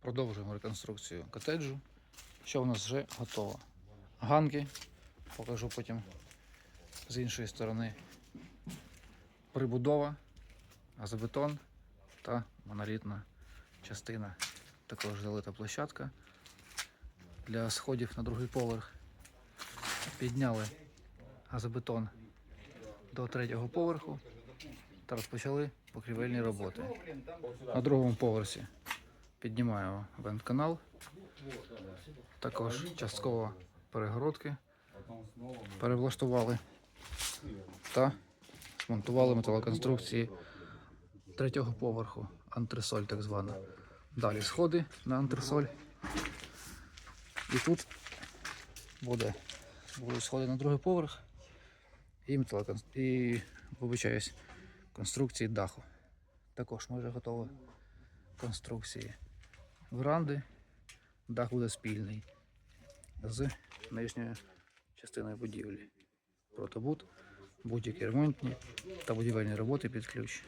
Продовжуємо реконструкцію котеджу. Що в нас вже готово? Ганки. Покажу потім з іншої сторони. Прибудова, газобетон та монолітна частина. Також залита площадка для сходів на другий поверх. Підняли газобетон до третього поверху та розпочали покрівельні роботи. На другому поверсі піднімаємо вент-канал, також частково перегородки перевлаштували та змонтували металоконструкції третього поверху, антресоль так звана. Далі сходи на антресоль. І тут буде, будуть сходи на другий поверх і, і вибачаюсь, конструкції даху. Також майже готові конструкції веранди. Дах буде спільний з нижньою частиною будівлі. Протобут, будь-які ремонтні та будівельні роботи під ключ